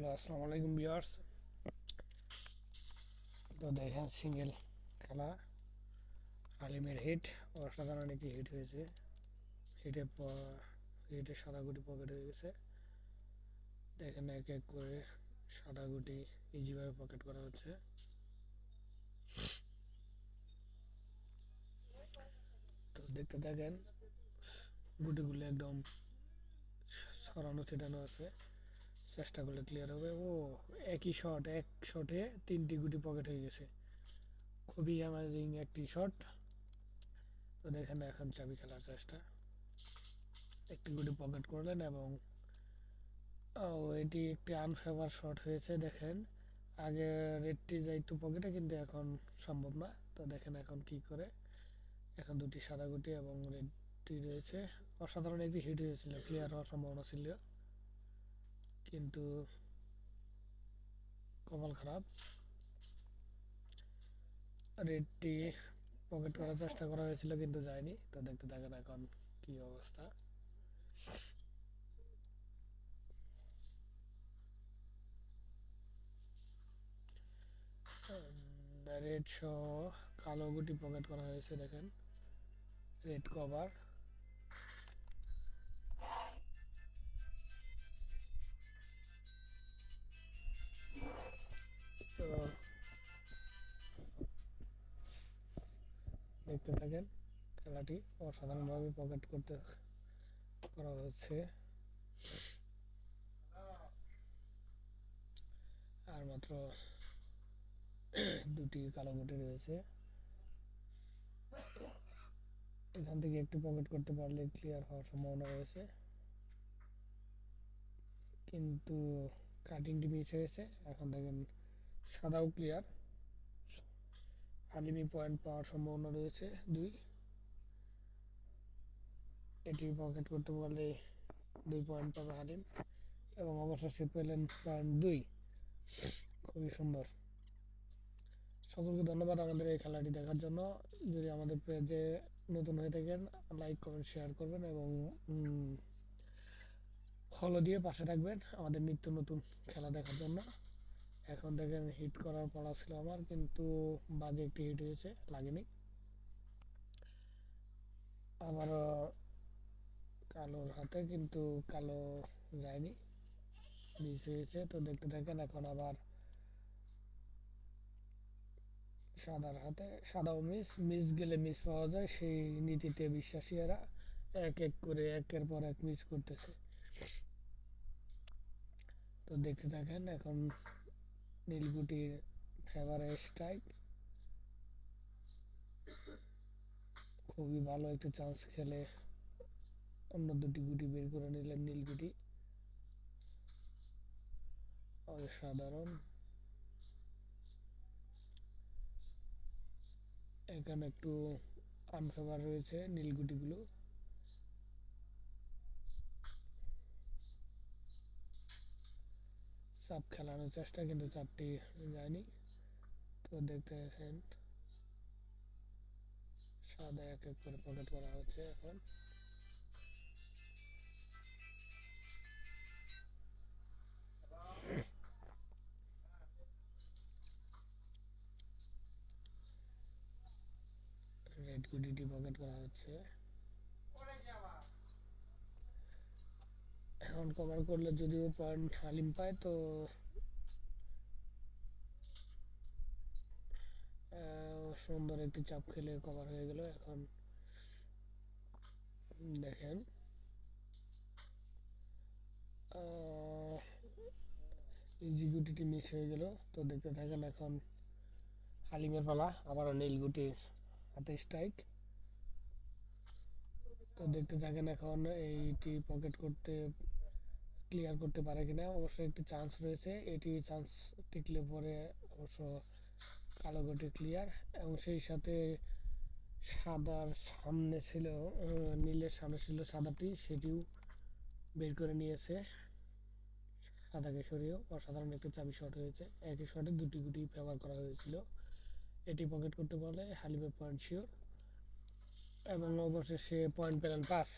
Hello, আসসালামু আলাইকুম বিয়ার্স তো দেখেন সিঙ্গেল খেলা। আলিমের হিট অসাধারণ একটি হিট হয়েছে। হিটে হিটে সাদা গুটি পকেট হয়ে গেছে। দেখেন এক এক করে সাদা গুটি ইজিভাবে পকেট করা হচ্ছে। তো দেখতে থাকেন, গুটিগুলো একদম ছড়ানো ছিটানো আছে। চেষ্টা করলে ক্লিয়ার হবে। ও, একই শট এক শটে তিনটি গুটি পকেট হয়ে গেছে। খুবই অ্যামাজিং একটি শট তো দেখেন এখন চাবি খেলার চেষ্টা। একটি গুটি পকেট করলেন এবং, ও, এটি একটি আনফেভার শট হয়েছে, দেখেন। আগে রেডটি যাইতো পকেটে কিন্তু এখন সম্ভব না। তো দেখেন এখন কি করে। এখন দুটি সাদা গুটি এবং রেডটি রয়েছে। অসাধারণ একটি হিট হয়েছিল ক্লিয়ার হওয়ার সম্ভাবনা ছিল। কিন্তু কপাল খারাপ। রেডটি পকেট করার চেষ্টা করা হয়েছিল কিন্তু যায়নি। তো দেখতে থাকেন এখন কি অবস্থা। রেড সহ কালো গুটি পকেট করা হয়েছে দেখেন। রেড কভার দেখতে থাকেন, খেলাটি অসাধারণভাবে পকেট করতে করা হচ্ছে। আর মাত্র দুটি কালো গুটি রয়েছে। এখান থেকে একটু পকেট করতে পারলে ক্লিয়ার হওয়ার সম্ভাবনা রয়েছে। কিন্তু কাটিংটি মিস হয়েছে। এখন দেখেন সাদাও ক্লিয়ার আলিমি পয়েন্ট পাওয়ার সম্ভাবনা রয়েছে দুই। এটি পকেট করতে পারলে দুই পয়েন্ট পাবে হালিম এবং অবশেষে পেলেন পয়েন্ট দুই। খুবই সুন্দর। সকলকে ধন্যবাদ আমাদের এই খেলাটি দেখার জন্য। যদি আমাদের পেজে নতুন হয়ে থাকেন লাইক কমেন্ট শেয়ার করবেন এবং ফলো দিয়ে পাশে থাকবেন আমাদের নিত্য নতুন খেলা দেখার জন্য। এখন দেখেন হিট করার পড়া ছিল আমার, কিন্তু বাজে একটি হিট হয়েছে, লাগেনি। আমারও কালোর হাতে, কিন্তু কালো যায়নি। মিস হয়েছে, তো দেখতে থাকেন, এখন আবার সাদার হাতে, সাদাও মিস মিস গেলে মিস পাওয়া যায়, সেই নীতিতে বিশ্বাসী এরা, এক এক করে একের পর এক মিস করতেছে। তো দেখতে থাকেন, এখন নীলগুটির ফেভারে স্ট্রাইক খুবই ভালো একটা চান্স খেলে অন্য দুটি গুটি বের করে নিলেন নীলগুটি। অসাধারণ। এখানে একটু আনফেভার রয়েছে নীলগুটিগুলো। চাপ খেলানোর চেষ্টা, কিন্তু চাপটি যায়নি। তো দেখতে দেখেন সাদা এক এক করে পকেট করা হচ্ছে এখন। রেড গুটিটি পকেট করা হচ্ছে। এখন কভার করলে যদিও পয়েন্ট হালিম পায়, তো সুন্দর একটি চাপ খেলে কভার হয়ে গেল এখন। দেখেন। ইজি গুটিটি মিস হয়ে গেল, তো দেখতে থাকেন এখন হালিমের পালা, আবারও নীল গুটির হাতে স্ট্রাইক তো দেখতে থাকেন এখন এইটি পকেট করতে ক্লিয়ার করতে পারে কিনা। অবশ্যই একটি চান্স রয়েছে। এটি চান্স টিকলে পরে অবশ্য কালো গটি ক্লিয়ার এবং সেই সাথে সাদার সামনে ছিল, নীলের সামনে ছিল সাদাটি, সেটিও বের করে নিয়েছে। সাদাকে সরিয়েও অসাধারণ একটি চাবি শট হয়েছে। একই শটে দুটি গুটি ব্যবহার করা হয়েছিল। এটি পকেট করতে পারলে হালিমে পয়েন্ট শিওর এবং অবশেষে পয়েন্ট পেলেন পাস